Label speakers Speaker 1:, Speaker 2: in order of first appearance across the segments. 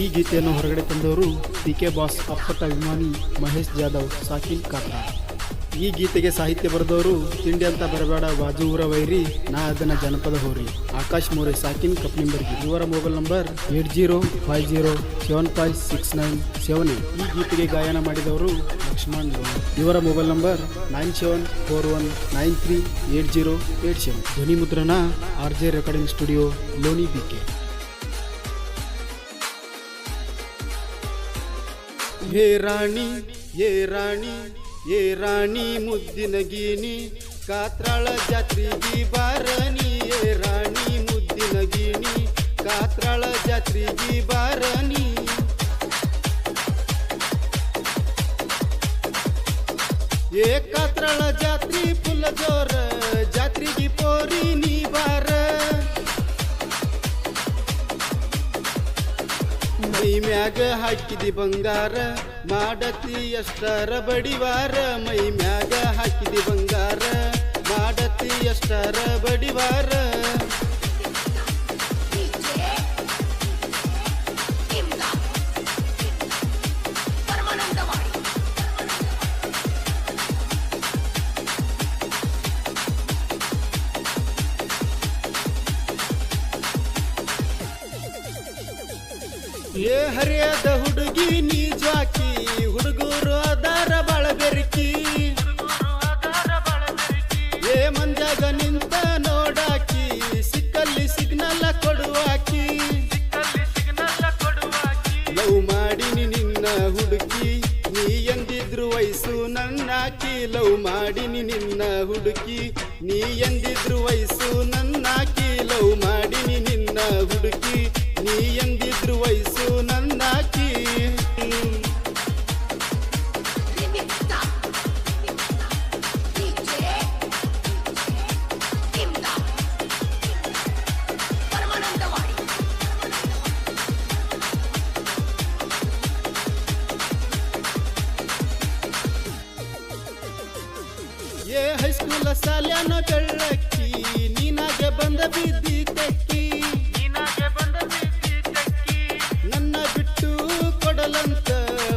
Speaker 1: ಈ ಗೀತೆಯನ್ನು ಹೊರಗಡೆ ತಂದವರು ಪಿ ಕೆ ಬಾಸ್ ಅಪ್ಪಟ ಅಭಿಮಾನಿ ಮಹೇಶ್ ಜಾಧವ್ ಸಾಕಿನ್ ಕಾತ್ರ. ಈ ಗೀತೆಗೆ ಸಾಹಿತ್ಯ ಬರೆದವರು ತಿಂಡಿ ಅಂತ ಬರಬೇಡ ಬಾಜು ಊರ ವೈರಿ, ನಾ ಅದನ್ನ ಜನಪದ ಹೋರಿ. ಆಕಾಶ್ ಮೋರೆ ಸಾಕಿನ್ ಕಪ್ಲಿಂಬರ್ಗಿ. ಇವರ mobile number eight zero five zero seven five six nine seven eight. ಈ ಗೀತೆಗೆ ಗಾಯನ ಮಾಡಿದವರು ಲಕ್ಷ್ಮಣ್ ಲೋನ್. ಇವರ mobile number nine seven four one nine three eight zero eight seven. ಧ್ವನಿ ಮುದ್ರಣ R J recording studio Loni B K ಹೇ ರಾಣಿ ಏ ರಾಣಿ ಏ ರಾಣಿ ಮುದ್ದಿನ ಗೀನಿ ಕಾತ್ರಾಳ ಜಾತ್ರಿಗಿ ಬಾರನಿ ಏ ರಾಣಿ ಮುದ್ದಿನ ಗೀನಿ ಕಾತ್ರಾಳ ಜಾತ್ರಿಗಿ ಬಾರನಿ ಏ ಕಾತ್ರಾಳ ಜಾತ್ರಿ ಫುಲ್ ಜೋರ ಜಾತ್ರಿಗಿ ಪೋರಿ ನೀ ಬಾರ ಮ್ಯಾಗ ಹಾಕಿದಿ ಬಂಗಾರ ಮಾಡತಿ ಎಷ್ಟರ ಬಡಿವಾರ. ಮೈ ಮ್ಯಾಗ ಹಾಕಿದಿ ಬಂಗಾರ ಮಾಡತಿ ಎಷ್ಟರ ಬಡಿವಾರ. ಏ ಹರಿಯದ ಹುಡುಗಿ, ನೀ ಜಾಕಿ. ಹುಡುಗರು ಅದಾರ ಬಾಳ ಬೆರಕಿ ಏ ಮಂಜಾಗ ನಿಂತ ನೋಡಾಕಿ. ಸಿಕ್ಕಲ್ಲಿ ಸಿಗ್ನಲ್ ಕೊಡುವಾಕಿ. ಲವ್ ಮಾಡಿನಿ ನಿನ್ನ ಹುಡುಕಿ. ನೀ ಎಂದಿದ್ರು ವಯಸ್ಸು ನನ್ನಾಕಿ. ಲವ್ ಮಾಡಿನಿ ನಿನ್ನ ಹುಡುಕಿ. ನೀ ಎಂದಿದ್ರು ವಯಸ್ಸು ನನ್ನಾಕಿ. ಲವ್ ಮಾಡಿನಿ ನಿನ್ನ ಹುಡುಕಿ. ನೀ ಎಂದಿದ್ರು ಸಾಲ್ಯಾನ ಬೆಳ್ಳಕ್ಕಿ, ನಿನಗೆ ಬಂದ ಬಿದ್ದಿ ತಕ್ಕಿ. ನನ್ನ ಬಿಟ್ಟು ಕೊಡಲಂತ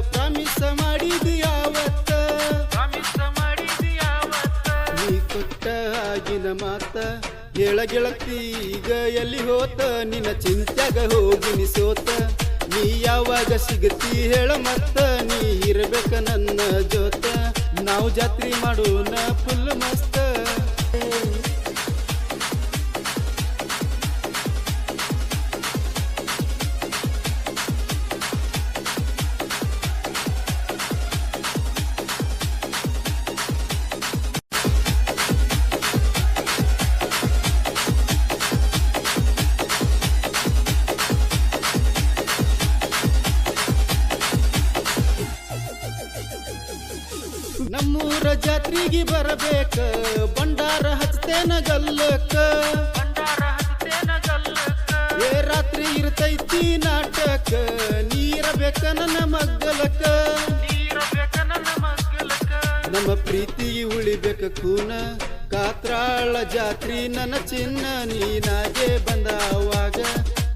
Speaker 1: ಪ್ರಾಮಿಸ ಮಾಡಿದ್ಯಾವತ್ತ ನೀ ಕೊಟ್ಟ ಆಗಿನ ಮಾತ ಗೆಳಗೆಳತಿ ಗೆಳತಿ ಈಗ ಎಲ್ಲಿ ಹೋತ? ನಿನ್ನ ಚಿಂತೆಗ ಹೋಗಿ ನೀ ಸೋತ ನೀ ಯಾವಾಗ ಸಿಗತಿ ಹೇಳ ಮತ್ತ? ನೀ ಇರಬೇಕು ನನ್ನ ಜೊತೆ. ನಾವು ಜಾತ್ರೆ ಮಾಡೋಣ ಫುಲ್ ಮಸ್ತ. ನಮ್ಮೂರ ಜಾತ್ರೆಗೆ ಬರಬೇಕ. ಭಂಡಾರ ಹಚ್ತೇನ ಗಲ್ಲಕ್ಕ ಏ ರಾತ್ರಿ ಇರ್ತೈತಿ ನಾಟಕ. ನೀರಬೇಕ ನನ್ನ ಮಗ್ಗಲಕ್ಕ. ನಮ್ಮ ಪ್ರೀತಿಗೆ ಉಳಿಬೇಕ ಕೂನ. ಕಾತ್ರಾಳ ಜಾತ್ರಿ ನನ್ನ ಚಿನ್ನ. ನೀನಾಗೆ ಬಂದಾವಾಗ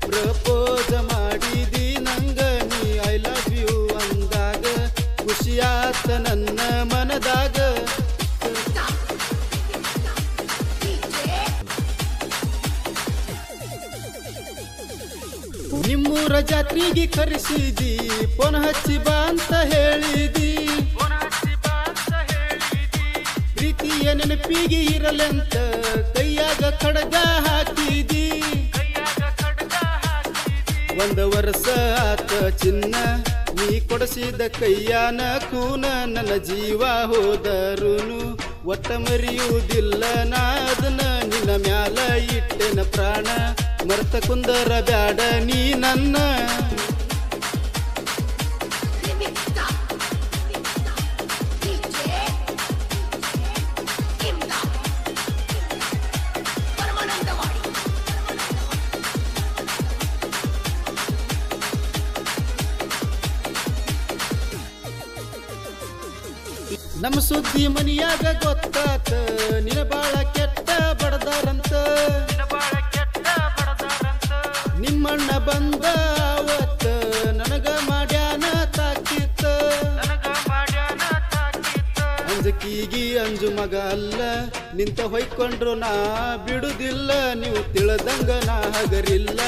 Speaker 1: ಪ್ರಪೋಸ ಮಾಡಿದಿ ನಂಗ. ನೀ ಐ ಲವ್ ಯು ಅಂದಾಗ ಖುಷಿಯಾತ ನನ್ನ ನಿಮ್ಮೂರ ಜಾತ್ರೆಗೆ ಕರೆಸಿದಿ, ಪೊನ ಹಚ್ಚಿ ಬಾ ಅಂತ ಹೇಳಿದಿ. ಪ್ರೀತಿಯ ನೆನಪಿಗೆ ಇರಲೆಂತ ಕೈಯಾಗ ಖಡ್ಗ ಹಾಕಿದಿ. ಒಂದ ವರ್ಷ ಆತ ಚಿನ್ನ, ನೀ ಕೊಡಿಸಿದ ಕೈಯಾನ ಕೂನ ನನ್ನ ಜೀವ ಹೋದರುನು, ಒಟ್ಟ ಮರೆಯುವುದಿಲ್ಲ ನಾ ಅದನ್ನ ನಿನ್ನ ಮ್ಯಾಲ ಇಟ್ಟೆನ ಪ್ರಾಣ. ಮರ್ತ ಕುಂದರ ಬ್ಯಾಡ ನೀ ನನ್ನ. ನಮ್ಮ ಸುದ್ದಿ ಮನಿಯಾಗ ಗೊತ್ತಾತ ನಿನ ಬಾಳ ಕೆಟ್ಟ ಬಡದಾರಂತ. ನಿಮ್ಮಣ್ಣ ಬಂದ ಅವತ್ತು ನನಗ ಮಾಡ್ಯಾನ ತಾಕಿತ್ತ. ಅಂಜಕೀಗಿ ಅಂಜು ಮಗ ಅಲ್ಲ, ನಿಂತ ಹೊಯ್ಕೊಂಡ್ರು ನಾ ಬಿಡುದಿಲ್ಲ, ನೀವು ತಿಳದಂಗ ನಾ ಹಗರಿಲ್ಲ.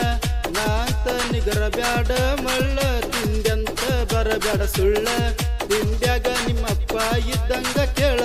Speaker 1: ನಾಂತ ನಿಗರ ಬ್ಯಾಡ, ಮಳ್ಳ ತಿಂದ್ಯಂತ ಬರಬ್ಯಾಡ ಸುಳ್ಳ. ತಿಂದ್ಯಾಗ ನಿಮ್ಮಪ್ಪ ಇದ್ದಂಗ ಕೇಳ.